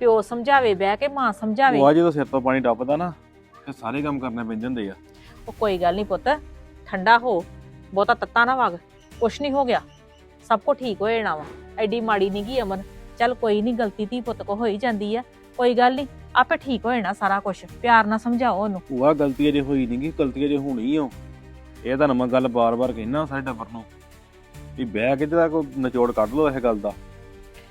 ਪਿਓ ਸਮਝਾਵੇ ਬਹਿ ਕੇ ਮਾਂ ਸਮਝਾਵੇ। ਉਹ ਆ ਜਦੋਂ ਸਿਰ ਤੋਂ ਪਾਣੀ ਟੱਪਦਾ ਨਾ ਤੇ ਸਾਰੇ ਕੰਮ ਕਰਨੇ ਪੈਂਦੇ ਹੁੰਦੇ ਆ। ਉਹ ਕੋਈ ਗੱਲ ਨਹੀਂ ਪੁੱਤ ਠੰਡਾ ਹੋ ਬਹੁਤਾ ਤੱਤਾ ਨਾ ਵਗ ਕੁਛ ਨਹੀਂ ਹੋ ਗਿਆ। ਸਭ ਕੁਝ ਠੀਕ ਹੋ ਜਾਣਾ ਵਾ। ਐਡੀ ਮਾੜੀ ਨਹੀਂ ਗਈ ਅਮਨ। ਚੱਲ ਕੋਈ ਨਹੀਂ ਗਲਤੀ ਤੀ ਪੁੱਤ ਕੋ ਹੋਈ ਜਾਂਦੀ ਆ। ਕੋਈ ਗੱਲ ਨਹੀਂ ਆਪੇ ਠੀਕ ਹੋ ਜਾਣਾ ਸਾਰਾ ਕੁਝ ਪਿਆਰ ਨਾਲ ਸਮਝਾਓ ਉਹਨੂੰ। ਭੂਆ ਗਲਤੀ ਅਜੇ ਹੋਈ ਨਹੀਂ ਗੀ ਗਲਤੀ ਅਜੇ ਹੋਣੀ ਓ ਇਹ ਤਾਂ ਮੈਂ ਗੱਲ ਬਾਰ-ਬਾਰ ਕਹਿਣਾ ਸਾਡੇ ਟੱਬਰ ਨੂੰ ਵੀ ਬਹਿ ਕੇ ਕੋਈ ਨਿਚੋੜ ਕੱਢ ਲਓ ਇਹ ਗੱਲ ਦਾ।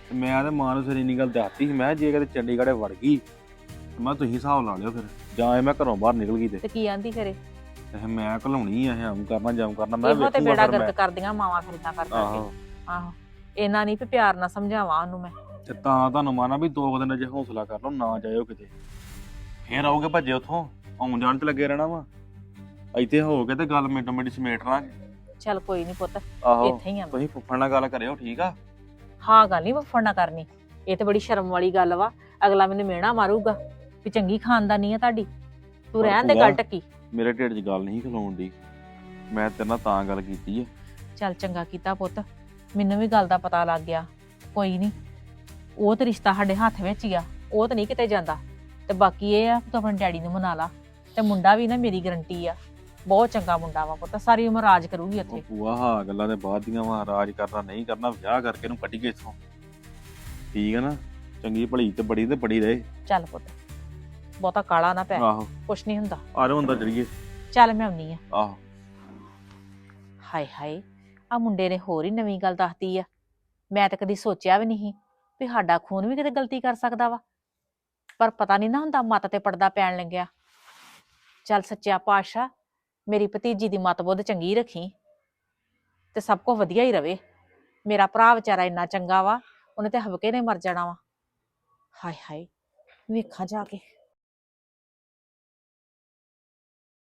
ਤੇ ਮੈਂ ਤੇ ਮਾਂ ਨੂੰ ਸਿਰ ਇੰਨੀ ਗੱਲ ਦੱਸਤੀ ਸੀ ਮੈਂ ਕਿਹਾ ਜੇ ਕਿਤੇ ਚੰਡੀਗੜ੍ਹ ਵੜ ਗਈ ਤੇ ਮੈਂ ਕਿਹਾ ਤੁਸੀਂ ਹਿਸਾਬ ਲਾ ਲਿਓ ਫਿਰ ਜਾਂ ਇਹ ਮੈਂ ਘਰੋਂ ਬਾਹਰ ਨਿਕਲ ਗਈ ਤੇ। ਤੇ ਕੀ ਆਂਦੀ ਖਰੇ ਤੇ ਮੈਂ ਘਲਾਉਣੀ ਆ ਹਮ ਕਰਨਾ ਜਮ ਕਰਨਾ ਮੈਂ ਇਹੋ ਤੇ ਵੇਖੂੰਗਾ ਬੇੜਾ ਫਿਰ ਮੈਂ। ਗਰਕ ਕਰਦੀਆਂ ਮਾਵਾਂ ਫਿਰ ਇਦਾਂ ਕਰ ਕਰਕੇ ਆਹੋ। ਆਹੋ। ਇਹਨਾਂ ਨਹੀਂ ਵੀ ਪਿਆਰ ਨਾਲ ਸਮਝਾਵਾਂ ਉਹਨੂੰ ਮੈਂ। ਤੇ ਤਾਂ ਤੁਹਾਨੂੰ ਮਾਨਾ ਵੀ ਦੋ ਕੁ ਦਿਨ ਜੇ ਹੌਸਲਾ ਕਰ ਲਓ ਨਾ ਜਾਇਓ ਕਿਤੇ। ਫੇਰ ਆਓਗੇ ਭੱਜੇ ਉਥੋਂ ਆਉਣ ਜਾਣ ਚ ਲੱਗੇ ਰਹਿਣਾ ਵਾ। ਇੱਥੇ ਹੋ ਕੇ ਤੇ ਗੱਲ ਮਿੰਟੋ ਮਿੰਟ ਸਮੇਟ ਲਾਂਗੇ। ਚੱਲ ਕੋਈ ਨਹੀਂ ਪੁੱਤ ਆਹੋ ਇੱਥੇ ਹੀ ਆ ਮੈਂ। ਤੁਸੀਂ ਫੁੱਫੜ ਨਾਲ ਗੱਲ ਕਰਿਓ ਠੀਕ ਆ? ਹਾਂ ਗੱਲ ਨਹੀਂ ਵਫੜ ਨਾ ਕਰਨੀ। ਇਹ ਤੇ ਬੜੀ ਸ਼ਰਮ ਵਾਲੀ ਗੱਲ ਵਾ। ਅਗਲਾ ਮੈਨੂੰ ਮਿਹਣਾ ਮਾਰੂਗਾ ਵੀ ਚੰਗੀ ਖਾਨਦਾਨੀ ਆ ਤੁਹਾਡੀ। ਤੂੰ ਰਹਿਣ ਦੇ ਗੱਲ ਟੱਕੀ। ਮੇਰੇ ਢਿੱਡ 'ਚ ਗੱਲ ਨਹੀਂ ਖਲੋਣ ਦੀ ਮੈਂ ਤੇਰੇ ਨਾਲ ਤਾਂ ਗੱਲ ਕੀਤੀ ਹੈ ਚੱਲ ਚੰਗਾ ਕੀਤਾ ਪੁੱਤ। ਮੈਨੂੰ ਵੀ ਗੱਲ ਦਾ ਪਤਾ ਲੱਗ ਗਿਆ। ਕੋਈ ਨਹੀਂ ਉਹ ਤੇ ਰਿਸ਼ਤਾ ਸਾਡੇ ਹੱਥ ਵਿੱਚ ਹੀ ਆ। ਉਹ ਤਾਂ ਨਹੀਂ ਕਿਤੇ ਜਾਂਦਾ। ਤੇ ਬਾਕੀ ਇਹ ਆ ਤੂੰ ਆਪਣੇ ਡੈਡੀ ਨੂੰ ਮਨਾ ਲਾ। ਤੇ ਮੁੰਡਾ ਵੀ ਨਾ ਮੇਰੀ ਗਰੰਟੀ ਆ। ਬਹੁਤ ਚੰਗਾ ਮੁੰਡਾ ਵਾ ਪੁੱਤ ਸਾਰੀ ਉਮਰ ਰਾਜ ਕਰੂਗੀ ਉਹ ਉੱਥੇ ਭੂਆ ਹਾਂ ਗੱਲਾਂ ਦੇ ਬਾਅਦ ਦੀਆਂ ਵਾ ਰਾਜ ਕਰਨਾ ਨਹੀਂ ਕਰਨਾ ਵਿਆਹ ਕਰਕੇ ਇਹਨੂੰ ਕੱਢੀ ਗਏ ਇਥੋਂ। ਠੀਕ ਹੈ ਨਾ? ਚੰਗੀ ਭਲੀ ਤੇ ਬੜੀ ਤੇ ਬੜੀ ਰਹੇ। ਚੱਲ ਪੁੱਤ ਬਹੁਤਾ ਕਾਲਾ ਨਾ ਪੈ ਆਹੋ। ਕੁਛ ਨਹੀਂ ਹੁੰਦਾ। ਆ ਜਾਓ ਅੰਦਰ ਚਲੀਏ। ਚੱਲ ਮੈਂ ਆਉਣੀ ਆ। ਆਹੋ। ਹਾਏ ਹਾਏ ਆ ਮੁੰਡੇ ਨੇ ਹੋਰ ਹੀ ਨਵੀਂ ਗੱਲ ਦੱਸਤੀ ਆ। ਮੈਂ ਤਾਂ ਕਦੀ ਸੋਚਿਆ ਵੀ ਨਹੀਂ ਵੀ ਸਾਡਾ ਖੂਨ ਵੀ ਕਿਤੇ ਗਲਤੀ ਕਰ ਸਕਦਾ ਵਾ। ਪਰ ਪਤਾ ਨਹੀਂ ਨਾ ਹੁੰਦਾ ਮੱਤ ਤੇ ਪੜਦਾ ਪੈਣ ਲੱਗਿਆ। ਚੱਲ ਸੱਚਿਆ ਪਾਤਸ਼ਾਹ ਮੇਰੀ ਭਤੀਜੀ ਦੀ ਮੱਤ ਬੁੱਧ ਚੰਗੀ ਰੱਖੀ ਤੇ ਸਭ ਕੁਝ ਵਧੀਆ ਹੀ ਰਵੇ। ਮੇਰਾ ਭਰਾ ਵਿਚਾਰਾ ਇੰਨਾ ਚੰਗਾ ਵਾ, ਉਹਨੇ ਤੇ ਹਵਕੇ ਨੇ ਮਰ ਜਾਣਾ ਵਾ। ਹਾਏ ਹਾਏ, ਵੇਖਾਂ ਜਾ ਕੇ।